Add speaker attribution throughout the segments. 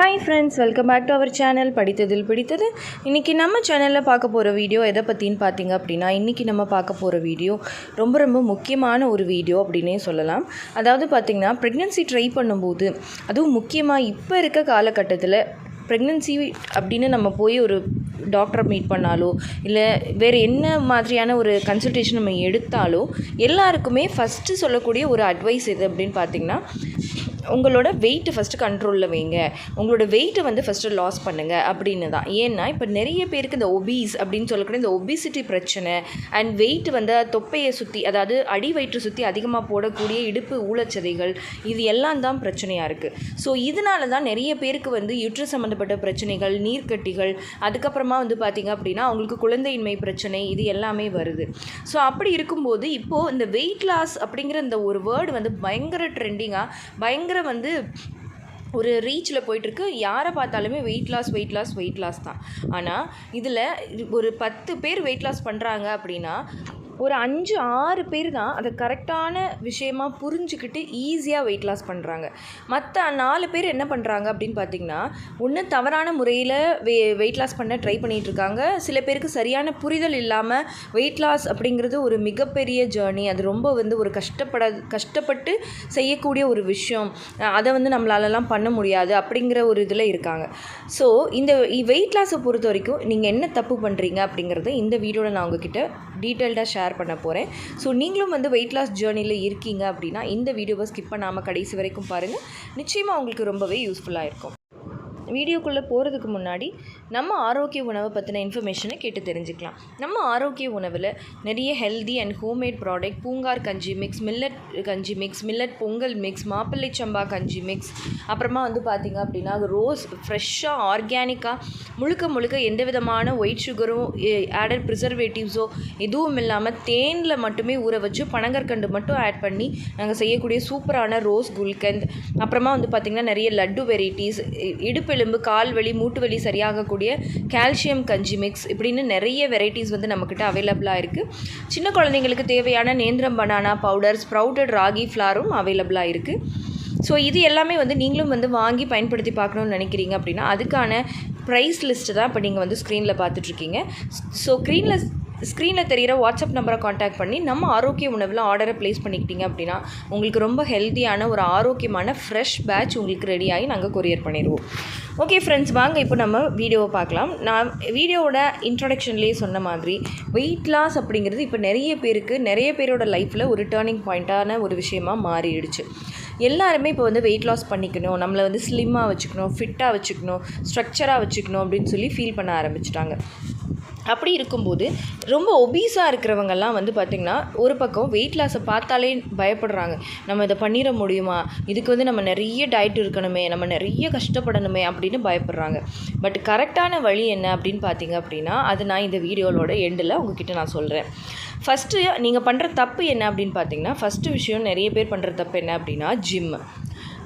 Speaker 1: Hi friends welcome back to our channel படித்ததில் பிடித்தது. இன்றைக்கி நம்ம சேனலில் பார்க்க போகிற வீடியோ எதை பற்றின்னு பார்த்தீங்க அப்படின்னா இன்றைக்கி நம்ம பார்க்க போகிற வீடியோ ரொம்ப ரொம்ப முக்கியமான ஒரு வீடியோ அப்படின்னே சொல்லலாம். அதாவது பார்த்திங்கன்னா ப்ரெக்னென்சி ட்ரை பண்ணும்போது அதுவும் முக்கியமாக இப்போ இருக்க காலகட்டத்தில் ப்ரெக்னென்சி அப்படின்னு நம்ம போய் ஒரு டாக்டரை மீட் பண்ணாலோ இல்லை வேறு என்ன மாதிரியான ஒரு கன்சல்டேஷன் நம்ம எடுத்தாலோ எல்லாருக்குமே ஃபஸ்ட்டு சொல்லக்கூடிய ஒரு அட்வைஸ் எது அப்படின்னு பார்த்தீங்கன்னா உங்களோட வெயிட்டு ஃபஸ்ட்டு கண்ட்ரோலில் வைங்க. உங்களோட வெயிட்டை வந்து ஃபஸ்ட்டு லாஸ் பண்ணுங்கள் அப்படின்னு தான். ஏன்னா இப்போ நிறைய பேருக்கு இந்த ஒபீஸ் அப்படின்னு சொல்லக்கூடிய இந்த ஒபிசிட்டி பிரச்சனை அண்ட் வெயிட் வந்து தொப்பையை சுற்றி அதாவது அடி வயிற்று சுற்றி அதிகமாக போடக்கூடிய இடுப்பு ஊழச்சதைகள் இது எல்லாம் தான் பிரச்சனையாக இருக்குது ஸோ இதனால தான் நிறைய பேருக்கு வந்து யுற்று சம்மந்தப்பட்ட பிரச்சனைகள் நீர்க்கட்டிகள் அதுக்கப்புறமா வந்து பார்த்திங்க அப்படின்னா அவங்களுக்கு குழந்தையின்மை பிரச்சனை இது எல்லாமே வருது. ஸோ அப்படி இருக்கும்போது இப்போது இந்த வெயிட் லாஸ் அப்படிங்கிற இந்த ஒரு வேர்டு வந்து பயங்கர ட்ரெண்டிங்காக பயங்கர வந்து ஒரு ரீச்சில் போயிட்டுருக்கு. யாரை பார்த்தாலுமே weight loss weight loss weight loss தான். ஆனால் இதில் ஒரு பத்து பேர் வெயிட் லாஸ் பண்ணுறாங்க அப்படின்னா ஒரு அஞ்சு ஆறு பேர் தான் அதை கரெக்டான விஷயமா புரிஞ்சுக்கிட்டு ஈஸியாக வெயிட் லாஸ் பண்ணுறாங்க மற்ற நாலு பேர் என்ன பண்ணுறாங்க அப்படின்னு பார்த்தீங்கன்னா ஒன்று தவறான முறையில் வெ வெயிட் லாஸ் பண்ண ட்ரை பண்ணிகிட்ருக்காங்க சில பேருக்கு சரியான புரிதல் இல்லாமல் வெயிட் லாஸ் அப்படிங்கிறது ஒரு மிகப்பெரிய ஜேர்னி அது ரொம்ப வந்து ஒரு கஷ்டப்பட கஷ்டப்பட்டு செய்யக்கூடிய ஒரு விஷயம். அதை வந்து நம்மளாலலாம் பண்ண முடியாது அப்படிங்கிற ஒரு இதில் இருக்காங்க. ஸோ இந்த வெயிட் லாஸை பொறுத்த வரைக்கும் நீங்கள் என்ன தப்பு பண்ணுறீங்க அப்படிங்கிறத இந்த வீடியோவில் நான் உங்ககிட்ட டீட்டெயில்டாக ஷேர் பண்ண போகிறேன் ஸோ நீங்களும் வந்து வெயிட் லாஸ் ஜேர்னியில் இருக்கீங்க அப்படின்னா இந்த வீடியோவை ஸ்கிப் பண்ணாமல் கடைசி வரைக்கும் பாருங்கள் நிச்சயமாக உங்களுக்கு ரொம்பவே யூஸ்ஃபுல்லாக இருக்கும். வீடியோக்குள்ளே போகிறதுக்கு முன்னாடி நம்ம ஆரோக்கிய உணவை பற்றின இன்ஃபர்மேஷனை கேட்டு தெரிஞ்சுக்கலாம். நம்ம ஆரோக்கிய உணவில் நிறைய ஹெல்தி அண்ட் ஹோம்மேட் ப்ராடக்ட் பூங்கார் கஞ்சி மிக்ஸ் மில்லட் கஞ்சி மிக்ஸ் மில்லட் பொங்கல் மிக்ஸ் மாப்பிள்ளை சம்பா கஞ்சி மிக்ஸ் அப்புறமா வந்து பார்த்திங்க அப்படின்னா ரோஸ் ஃப்ரெஷ்ஷாக ஆர்கானிக்காக முழுக்க முழுக்க எந்த விதமான ஒயிட் சுகரும் ஆடட் ப்ரிசர்வேட்டிவ்ஸோ எதுவும் இல்லாமல் தேனில் மட்டுமே ஊற வச்சு பனங்கற்கண்டு மட்டும் ஆட் பண்ணி நாங்கள் செய்யக்கூடிய சூப்பரான ரோஸ் குல்கந்த். அப்புறமா வந்து பார்த்திங்கன்னா நிறைய லட்டு வெரைட்டிஸ் இடுப்பில் முதுகெலும்பு கால் வலி மூட்டு வலி சரியாகக்கூடிய கால்சியம் கஞ்சி மிக்ஸ் இப்படின்னு நிறைய வெரைட்டிஸ் வந்து நம்மக்கிட்ட அவைலபிளாக இருக்குது சின்ன குழந்தைங்களுக்கு தேவையான நேந்திரம் பனானா பவுடர் ஸ்ப்ரவுட்டட் ராகி ஃப்ளாரும் அவைலபிளாக இருக்குது ஸோ இது எல்லாமே வந்து நீங்களும் வந்து வாங்கி பயன்படுத்தி பார்க்கணுன்னு நினைக்கிறீங்க அப்படின்னா அதுக்கான ப்ரைஸ் லிஸ்ட்டு தான் இப்போ நீங்கள் வந்து ஸ்க்ரீனில் பார்த்துட்ருக்கீங்க ஸோ ஸ்க்ரீனில் ஸ்க்ரீனில் தெரிகிற வாட்ஸ்அப் நம்பரை காண்டாக்ட் பண்ணி நம்ம ஆரோக்கிய உணவில் ஆர்டரை ப்ளேஸ் பண்ணிக்கிட்டீங்க அப்படின்னா உங்களுக்கு ரொம்ப ஹெல்த்தியான ஒரு ஆரோக்கியமான ஃப்ரெஷ் பேட்ச் உங்களுக்கு ரெடியாகி நாங்கள் கொரியர் பண்ணிடுவோம் ஓகே ஃப்ரெண்ட்ஸ் வாங்க இப்போ நம்ம வீடியோவை பார்க்கலாம். நான் வீடியோவோட இன்ட்ரடக்ஷன்லேயே சொன்ன மாதிரி வெயிட் லாஸ் அப்படிங்கிறது இப்போ நிறைய பேருக்கு நிறைய பேரோட லைஃப்பில் ஒரு டேர்னிங் பாயிண்ட்டான ஒரு விஷயமாக மாறிடுச்சு. எல்லாருமே இப்போ வந்து வெயிட் லாஸ் பண்ணிக்கணும் நம்மளை வந்து ஸ்லிம்மாக வச்சுக்கணும் ஃபிட்டாக வச்சுக்கணும் ஸ்ட்ரக்சராக வச்சுக்கணும் அப்படின்னு சொல்லி ஃபீல் பண்ண ஆரம்பிச்சிட்டாங்க. அப்படி இருக்கும்போது ரொம்ப ஒபீஸாக இருக்கிறவங்கெல்லாம் வந்து பார்த்திங்கன்னா ஒரு பக்கம் வெயிட் லாஸை பார்த்தாலே பயப்படுறாங்க. நம்ம இதை பண்ணிட முடியுமா? இதுக்கு வந்து நம்ம நிறைய டயட் இருக்கணுமே நம்ம நிறைய கஷ்டப்படணுமே அப்படின்னு பயப்படுறாங்க. பட் கரெக்டான வழி என்ன அப்படின்னு பார்த்தீங்க அப்படின்னா அது நான் இந்த வீடியோவோட எண்டில் உங்ககிட்ட நான் சொல்கிறேன் ஃபஸ்ட்டு நீங்கள் பண்ணுற தப்பு என்ன அப்படின்னு பார்த்தீங்கன்னா ஃபஸ்ட்டு விஷயம் நிறைய பேர் பண்ணுற தப்பு என்ன அப்படின்னா జిమ్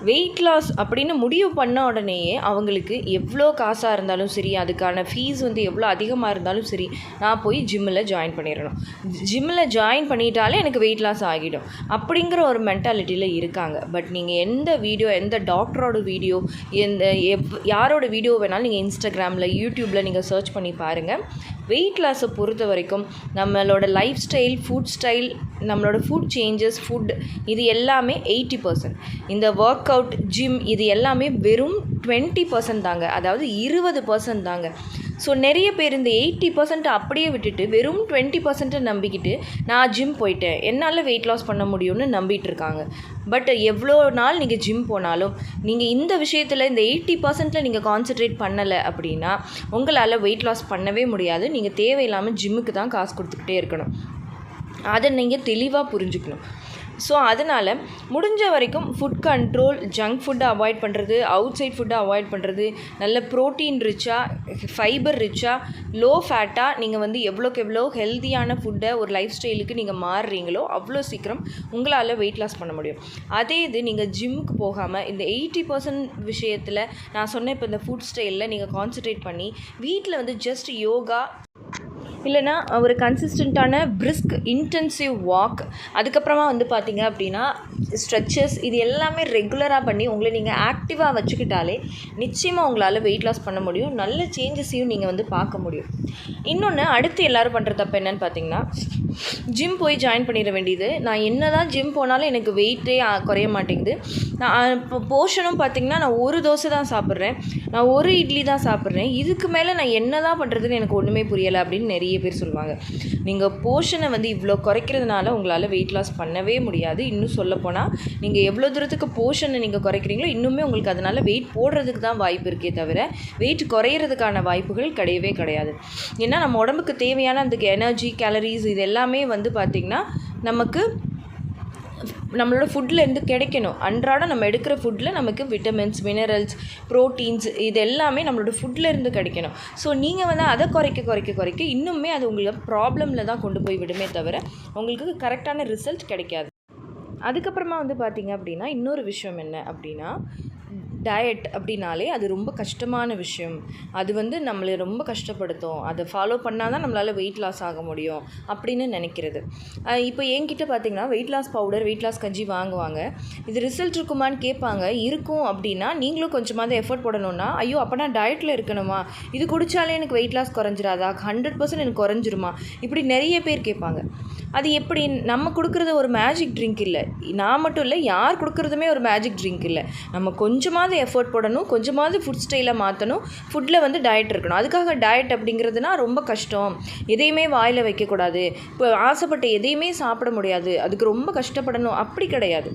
Speaker 1: வெயிட் லாஸ் அப்படின்னு முடிவு பண்ண உடனேயே அவங்களுக்கு எவ்வளோ காசாக இருந்தாலும் சரி அதுக்கான ஃபீஸ் வந்து எவ்வளோ அதிகமாக இருந்தாலும் சரி நான் போய் ஜிம்மில் ஜாயின் பண்ணிடணும். ஜிம்மில் ஜாயின் பண்ணிட்டாலே எனக்கு வெயிட் லாஸ் ஆகிடும். அப்படிங்கிற ஒரு மென்டாலிட்டியில் இருக்காங்க. பட் நீங்கள் எந்த வீடியோ எந்த டாக்டரோட வீடியோ எந்த எவ் யாரோட வீடியோ வேணாலும் நீங்கள் இன்ஸ்டாகிராமில் யூடியூப்பில் நீங்கள் சர்ச் பண்ணி பாருங்கள் வெயிட் லாஸை பொறுத்த வரைக்கும் நம்மளோட லைஃப் ஸ்டைல் ஃபுட் ஸ்டைல் நம்மளோட ஃபுட் சேஞ்சஸ் ஃபுட் இது எல்லாமே எயிட்டி பர்சன்ட் இந்த ஒர்க் அவுட் ஜிம் இது எல்லாமே வெறும் டுவெண்ட்டி பர்சன்ட் தாங்க. அதாவது இருபது பர்சன்ட் தாங்க. ஸோ நிறைய பேர் இந்த எயிட்டி பர்சன்ட் அப்படியே விட்டுட்டு வெறும் டுவெண்ட்டி பர்சன்ட்டை நம்பிக்கிட்டு நான் ஜிம் போயிட்டேன். என்னால் வெயிட் லாஸ் பண்ண முடியும்னு நம்பிட்டு இருக்காங்க பட் எவ்வளோ நாள் நீங்கள் ஜிம் போனாலும் நீங்கள் இந்த விஷயத்தில் இந்த எயிட்டி பர்சன்ட்டில் நீங்கள் கான்சென்ட்ரேட் பண்ணலை அப்படின்னா உங்களால் வெயிட் லாஸ் பண்ணவே முடியாது. நீங்கள் தேவையில்லாமல் ஜிம்முக்கு தான் காசு கொடுத்துக்கிட்டே இருக்கணும். அதை நீங்கள் தெளிவாக புரிஞ்சுக்கணும். ஸோ அதனால் முடிஞ்ச வரைக்கும் ஃபுட் கண்ட்ரோல் ஜங்க் ஃபுட்டை அவாய்ட் பண்ணுறது அவுட் சைட் ஃபுட்டை அவாய்ட் பண்ணுறது நல்ல ப்ரோட்டீன் ரிச்சாக ஃபைபர் ரிச்சாக லோ ஃபேட்டாக நீங்கள் வந்து எவ்வளோக்கு எவ்வளோ ஹெல்த்தியான ஃபுட்டை ஒரு லைஃப் ஸ்டைலுக்கு நீங்கள் மாறுறீங்களோ அவ்வளோ சீக்கிரம் உங்களால் வெயிட் லாஸ் பண்ண முடியும். அதே இது நீங்கள் ஜிம்முக்கு போகாமல் இந்த எயிட்டி பர்சன்ட் விஷயத்தில் நான் சொன்ன இப்போ இந்த ஃபுட் ஸ்டைலில் நீங்கள் கான்சன்ட்ரேட் பண்ணி வீட்டில் வந்து ஜஸ்ட் யோகா இல்லைனா ஒரு கன்சிஸ்டண்ட்டான பிரிஸ்க் இன்டென்சிவ் வாக் அதுக்கப்புறமா வந்து பார்த்தீங்க அப்படின்னா ஸ்ட்ரெச்சஸ் இது எல்லாமே ரெகுலராக பண்ணி உங்களை நீங்கள் ஆக்டிவாக வச்சுக்கிட்டாலே நிச்சயமாக உங்களால் வெயிட் லாஸ் பண்ண முடியும். நல்ல சேஞ்சஸையும் நீங்கள் வந்து பார்க்க முடியும். இன்னொன்று அடுத்து எல்லோரும் பண்ணுற தப்பு என்னன்னு பார்த்தீங்கன்னா ஜிம் போய் ஜாயின் பண்ணிட வேண்டியது. நான் என்ன தான் ஜிம் போனாலும் எனக்கு வெயிட்டே குறைய மாட்டேங்குது. நான் இப்போ போர்ஷனும் பார்த்தீங்கன்னா நான் ஒரு தோசை தான் சாப்பிட்றேன். நான் ஒரு இட்லி தான் சாப்பிட்றேன். இதுக்கு மேலே நான் என்ன தான் பண்ணுறதுன்னு எனக்கு ஒன்றுமே புரியலை அப்படின்னு நிறைய பேர் சொல்லுவாங்க. நீங்கள் போர்ஷனை வந்து இவ்வளோ குறைக்கிறதுனால உங்களால் வெயிட் லாஸ் பண்ணவே முடியாது. இன்னும் சொல்லப்போனால் நீங்கள் எவ்வளோ தூரத்துக்கு போர்ஷனை நீங்கள் குறைக்கிறீங்களோ இன்னுமே உங்களுக்கு அதனால் வெயிட் போடுறதுக்கு தான் வாய்ப்பு இருக்கே தவிர வெயிட் குறையிறதுக்கான வாய்ப்புகள் கிடையவே கிடையாது. ஏன்னா நம்ம உடம்புக்கு தேவையான அந்த எனர்ஜி கேலரிஸ் இது எல்லாமே வந்து பார்த்திங்கன்னா நமக்கு நம்மளோட ஃபுட்லேருந்து கிடைக்கணும். அன்றாடம் நம்ம எடுக்கிற ஃபுட்டில் நமக்கு விட்டமின்ஸ் மினரல்ஸ் ப்ரோட்டீன்ஸ் இது எல்லாமே நம்மளோட ஃபுட்லேருந்து கிடைக்கணும். ஸோ நீங்கள் வந்து அதை குறைக்க குறைக்க குறைக்க இன்னுமே அது உங்களுக்கு ப்ராப்ளமில் தான் கொண்டு போய் விடுமே தவிர உங்களுக்கு கரெக்டான ரிசல்ட் கிடைக்காது. அதுக்கப்புறமா வந்து பார்த்திங்க அப்படின்னா இன்னொரு விஷயம் என்ன அப்படின்னா டயட் அப்படின்னாலே அது ரொம்ப கஷ்டமான விஷயம். அது வந்து நம்மளை ரொம்ப கஷ்டப்படுத்தும். அதை ஃபாலோ பண்ணால் தான் நம்மளால் வெயிட் லாஸ் ஆக முடியும் அப்படின்னு நினைக்கிறது. இப்போ என்கிட்ட பார்த்தீங்கன்னா weight loss powder weight loss கஞ்சி வாங்குவாங்க. இது ரிசல்ட் இருக்குமான்னு கேட்பாங்க. இருக்கும் அப்படின்னா நீங்களும் கொஞ்சமாவது எஃபர்ட் போடணும்னா ஐயோ அப்போ நான் டயட்டில் இருக்கணுமா? இது குடித்தாலே எனக்கு வெயிட் லாஸ் குறைஞ்சிராதா? ஹண்ட்ரட் பர்சன்ட் எனக்கு குறைஞ்சிருமா? இப்படி நிறைய பேர் கேட்பாங்க. அது எப்படி? நம்ம கொடுக்குறது ஒரு மேஜிக் ட்ரிங்க் இல்லை. நான் மட்டும் இல்லை யார் கொடுக்குறதுமே ஒரு மேஜிக் ட்ரிங்க் இல்லை. நம்ம கொஞ்சமாவது எஃபர்ட் போடணும் கொஞ்சமாவது ஃபுட் ஸ்டைலை மாற்றணும் ஃபுட்டில் வந்து டயட் இருக்கணும். அதுக்காக டயட் அப்படிங்கிறதுனா ரொம்ப கஷ்டம். எதையுமே வாயில் வைக்கக்கூடாது. இப்போ ஆசைப்பட்ட எதையுமே சாப்பிட முடியாது. அதுக்கு ரொம்ப கஷ்டப்படணும். அப்படி கிடையாது.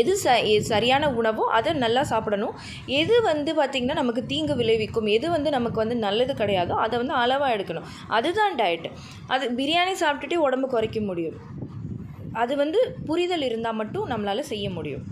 Speaker 1: எது ச சரியான உணவோ அதை நல்லா சாப்பிடணும். எது வந்து பார்த்திங்கன்னா நமக்கு தீங்கு விளைவிக்கும் எது வந்து நமக்கு வந்து நல்லது கிடையாதோ அதை வந்து அளவாக எடுக்கணும். அதுதான் டயட் அது பிரியாணி சாப்பிட்டுட்டே உடம்பு குறைக்க முடியும். அது வந்து புரிதல் இருந்தால் மட்டும் நம்மளால் செய்ய முடியும்.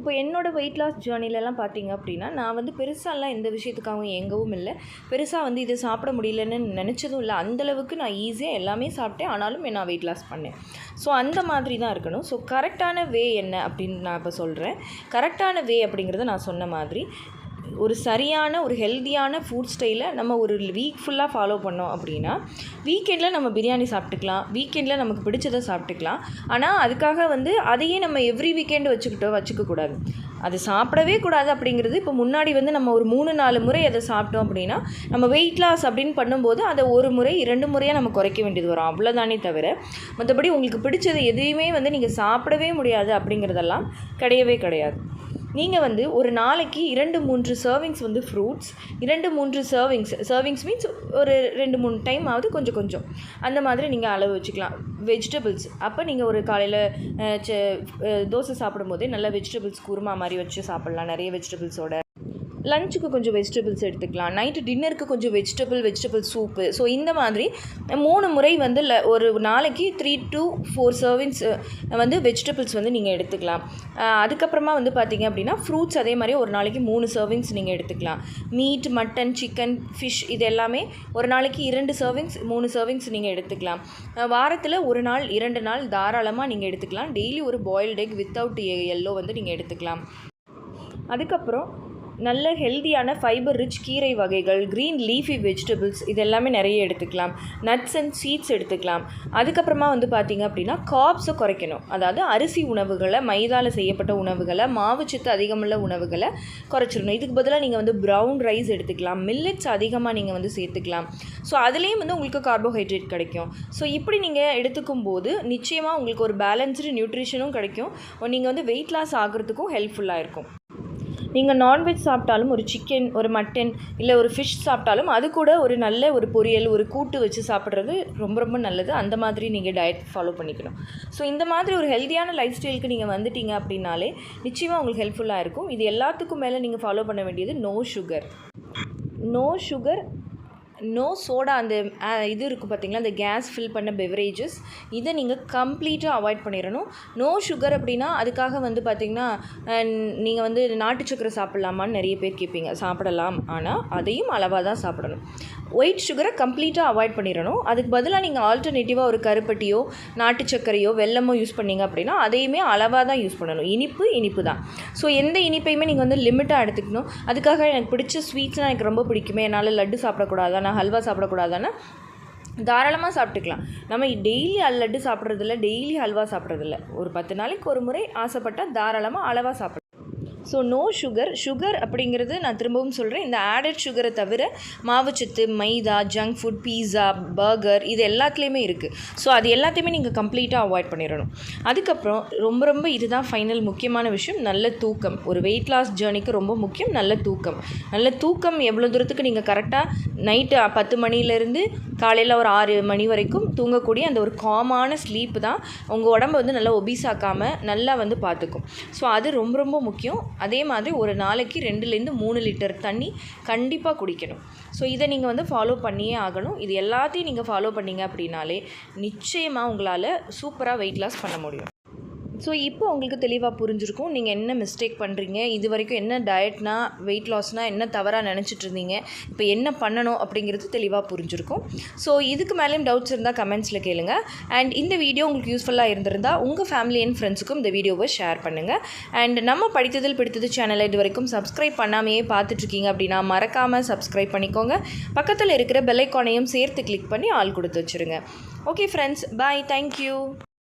Speaker 1: இப்போ என்னோடய வெயிட் லாஸ் ஜேர்னிலலாம் பார்த்தீங்க அப்படின்னா நான் வந்து பெருசாலாம் எந்த விஷயத்துக்காகவும் எங்கவும் இல்லை. பெருசாக வந்து இதை சாப்பிட முடியலன்னு நினச்சதும் இல்லை. அந்தளவுக்கு நான் ஈஸியாக எல்லாமே சாப்பிட்டேன். ஆனாலும் நான் வெயிட் லாஸ் பண்ணேன். ஸோ அந்த மாதிரி தான் இருக்கணும். ஸோ கரெக்டான வே என்ன அப்படின்னு நான் இப்போ சொல்கிறேன் கரெக்டான வே அப்படிங்கிறத நான் சொன்ன மாதிரி ஒரு சரியான ஒரு ஹெல்த்தியான ஃபுட் ஸ்டைலை நம்ம ஒரு வீக் ஃபுல்லாக ஃபாலோ பண்ணோம் அப்படின்னா வீக்கெண்டில் நம்ம பிரியாணி சாப்பிட்டுக்கலாம். வீக்கெண்டில் நமக்கு பிடிச்சதை சாப்பிட்டுக்கலாம். ஆனால் அதுக்காக வந்து அதையே நம்ம எவ்ரி வீக்கெண்டு வச்சுக்கிட்டோம் வச்சுக்கக்கூடாது அது சாப்பிடவே கூடாது அப்படிங்கிறது இப்போ முன்னாடி வந்து நம்ம ஒரு மூணு நாலு முறை அதை சாப்பிட்டோம் அப்படின்னா நம்ம வெயிட் லாஸ் அப்படின்னு பண்ணும்போது அதை ஒரு முறை இரண்டு முறையாக நம்ம குறைக்க வேண்டியது வரும். அவ்வளோதானே தவிர மற்றபடி உங்களுக்கு பிடிச்சது எதையுமே வந்து நீங்கள் சாப்பிடவே முடியாது அப்படிங்கிறதெல்லாம் கிடையவே கிடையாது. நீங்கள் வந்து ஒரு நாளைக்கு இரண்டு மூன்று சர்விங்ஸ் வந்து ஃப்ரூட்ஸ் இரண்டு மூன்று சர்விங்ஸ் சர்விங்ஸ் மீன்ஸ் ஒரு ரெண்டு மூணு டைம் ஆகுது கொஞ்சம் கொஞ்சம். அந்த மாதிரி நீங்கள் அளவு வச்சுக்கலாம். வெஜிடபிள்ஸ் அப்போ நீங்கள் ஒரு காலையில் தோசை சாப்பிடும்போதே நல்லா வெஜிடபிள்ஸ் குருமா மாதிரி வச்சு சாப்பிட்லாம். நிறைய வெஜிடபிள்ஸோட லஞ்சுக்கு கொஞ்சம் வெஜிடபிள்ஸ் எடுத்துக்கலாம். நைட்டு டின்னருக்கு கொஞ்சம் வெஜிடபிள் வெஜிடபிள் சூப்பு ஸோ இந்த மாதிரி மூணு முறை வந்து ல ஒரு நாளைக்கு த்ரீ டு ஃபோர் சர்விங்ஸ் வந்து வெஜிடபிள்ஸ் வந்து நீங்கள் எடுத்துக்கலாம். அதுக்கப்புறமா வந்து பார்த்திங்க அப்படின்னா ஃப்ரூட்ஸ் அதே மாதிரி ஒரு நாளைக்கு மூணு சர்விங்ஸ் நீங்கள் எடுத்துக்கலாம். மீட் மட்டன் சிக்கன் ஃபிஷ் இது எல்லாமே ஒரு நாளைக்கு இரண்டு சர்விங்ஸ் மூணு சர்விங்ஸ் நீங்கள் எடுத்துக்கலாம். வாரத்தில் ஒரு நாள் இரண்டு நாள் தாராளமாக நீங்கள் எடுத்துக்கலாம். டெய்லி ஒரு பாயில்டு எக் வித்தவுட் எல்லோ வந்து நீங்கள் எடுத்துக்கலாம். அதுக்கப்புறம் நல்ல ஹெல்த்தியான ஃபைபர் ரிச் கீரை வகைகள் க்ரீன் லீஃபி வெஜிடபிள்ஸ் இது எல்லாமே நிறைய எடுத்துக்கலாம். நட்ஸ் அண்ட் சீட்ஸ் எடுத்துக்கலாம். அதுக்கப்புறமா வந்து பார்த்திங்க அப்படின்னா காப்ஸை குறைக்கணும். அதாவது அரிசி உணவுகளை மைதாவில் செய்யப்பட்ட உணவுகளை மாவுச்சத்து அதிகமுள்ள உணவுகளை குறைச்சிடணும். இதுக்கு பதிலாக நீங்கள் வந்து ப்ரௌன் ரைஸ் எடுத்துக்கலாம். மில்லட்ஸ் அதிகமாக நீங்கள் வந்து சேர்த்துக்கலாம். ஸோ அதுலேயும் வந்து உங்களுக்கு கார்போஹைட்ரேட் கிடைக்கும். ஸோ இப்படி நீங்கள் எடுத்துக்கும் போது நிச்சயமாக உங்களுக்கு ஒரு பேலன்ஸ்டு நியூட்ரிஷனும் கிடைக்கும். நீங்கள் வந்து வெயிட் லாஸ் ஆகிறதுக்கும் ஹெல்ப்ஃபுல்லாக இருக்கும். நீங்கள் நான்வெஜ் சாப்பிட்டாலும் ஒரு சிக்கன் ஒரு மட்டன் இல்லை ஒரு ஃபிஷ் சாப்பிட்டாலும் அது கூட ஒரு நல்ல ஒரு பொரியல் ஒரு கூட்டு வச்சு சாப்பிட்றது ரொம்ப ரொம்ப நல்லது. அந்த மாதிரி நீங்கள் டயட் ஃபாலோ பண்ணிக்கணும். ஸோ இந்த மாதிரி ஒரு ஹெல்த்தியான லைஃப் ஸ்டைலுக்கு நீங்கள் வந்துட்டீங்க அப்படின்னாலே நிச்சயமாக உங்களுக்கு ஹெல்ப்ஃபுல்லாக இருக்கும். இது எல்லாத்துக்கும் மேலே நீங்கள் ஃபாலோ பண்ண வேண்டியது no sugar no sugar no soda அந்த இது இருக்குது பார்த்தீங்களா அந்த கேஸ் ஃபில் பண்ண பெவரேஜஸ் இதை நீங்கள் கம்ப்ளீட்டாக அவாய்ட் பண்ணிடணும் நோ சுகர் அப்படின்னா அதுக்காக வந்து பார்த்திங்கன்னா நீங்கள் வந்து நாட்டு சக்கரை சாப்பிட்லாமான்னு நிறைய பேர் கேட்பீங்க சாப்பிடலாம். ஆனால் அதையும் அளவாக தான் சாப்பிடணும். ஒயிட் சுகரை கம்ப்ளீட்டாக அவாய்ட் பண்ணிடணும் அதுக்கு பதிலாக நீங்கள் ஆல்டர்னேட்டிவாக ஒரு கருப்பட்டியோ நாட்டு சர்க்கரையோ வெள்ளமோ யூஸ் பண்ணிங்க அப்படின்னா அதையுமே அளவாக தான் யூஸ் பண்ணணும். இனிப்பு இனிப்பு தான். ஸோ எந்த இனிப்பையுமே நீங்கள் வந்து லிமிட்டாக எடுத்துக்கணும். அதுக்காக எனக்கு பிடிச்ச ஸ்வீட்ஸ்னால் எனக்கு ரொம்ப பிடிக்குமே. என்னால் லட்டு சாப்பிடக்கூடாது. நான் ஹல்வா சாப்பிடக்கூடாதானே தாராளமாக சாப்பிட்டுக்கலாம். நம்ம டெய்லி லட்டு சாப்பிட்றதில்ல டெய்லி ஹல்வா சாப்பிட்றதில்ல. ஒரு பத்து நாளைக்கு ஒரு முறை ஆசைப்பட்டால் தாராளமாக அளவாக சாப்பிடலாம். ஸோ நோ சுகர் சுகர் அப்படிங்கிறது நான் திரும்பவும் சொல்கிறேன் இந்த ஆடட் சுகரை தவிர மாவுச்சத்து maida junk food pizza burger இது எல்லாத்துலேயுமே இருக்குது ஸோ அது எல்லாத்தையுமே நீங்கள் கம்ப்ளீட்டாக அவாய்ட் பண்ணிடணும். அதுக்கப்புறம் ரொம்ப ரொம்ப இதுதான் ஃபைனல் முக்கியமான விஷயம். நல்ல தூக்கம். ஒரு வெயிட் லாஸ் ஜேர்னிக்கு ரொம்ப முக்கியம். நல்ல தூக்கம். நல்ல தூக்கம் எவ்வளோ தூரத்துக்கு நீங்கள் கரெக்டாக நைட்டு பத்து மணிலேருந்து காலையில் ஒரு ஆறு மணி வரைக்கும் தூங்கக்கூடிய அந்த ஒரு காமான ஸ்லீப் தான் உங்கள் உடம்ப வந்து நல்லா ஒபீஸாக்காமல் நல்லா வந்து பார்த்துக்கும். ஸோ அது ரொம்ப ரொம்ப முக்கியம். அதே மாதிரி ஒரு நாளைக்கு ரெண்டுலேருந்து மூணு லிட்டர் தண்ணி கண்டிப்பாக குடிக்கணும். ஸோ இதை நீங்கள் வந்து ஃபாலோ பண்ணியே ஆகணும். இது எல்லாத்தையும் நீங்கள் ஃபாலோ பண்ணீங்க அப்படின்னாலே நிச்சயமாக உங்களால் சூப்பராக வெயிட் லாஸ் பண்ண முடியும். ஸோ இப்போ உங்களுக்கு தெளிவாக புரிஞ்சிருக்கும் நீங்கள் என்ன மிஸ்டேக் பண்ணுறீங்க இது வரைக்கும் என்ன டயட்னா வெயிட் லாஸ்னால் என்ன தவறாக நினச்சிட்டு இருந்தீங்க இப்போ என்ன பண்ணணும் அப்படிங்கிறது தெளிவாக புரிஞ்சிருக்கும். ஸோ இதுக்கு மேலேயும் டவுட்ஸ் இருந்தால் கமெண்ட்ஸில் கேளுங்க. அண்ட் இந்த வீடியோ உங்களுக்கு யூஸ்ஃபுல்லாக இருந்திருந்தால் உங்கள் ஃபேமிலி அண்ட் ஃப்ரெண்ட்ஸுக்கும் இந்த வீடியோவை ஷேர் பண்ணுங்கள் அண்ட் நம்ம படித்ததில் பிடித்தது சேனலை இது வரைக்கும் சப்ஸ்கிரைப் பண்ணாமையே பார்த்துட்ருக்கீங்க அப்படின்னா மறக்காமல் சப்ஸ்கிரைப் பண்ணிக்கோங்க. பக்கத்தில் இருக்கிற பெல்லைக்கானையும் சேர்த்து கிளிக் பண்ணி ஆள் கொடுத்து வச்சுருங்க. Okay friends bye thank you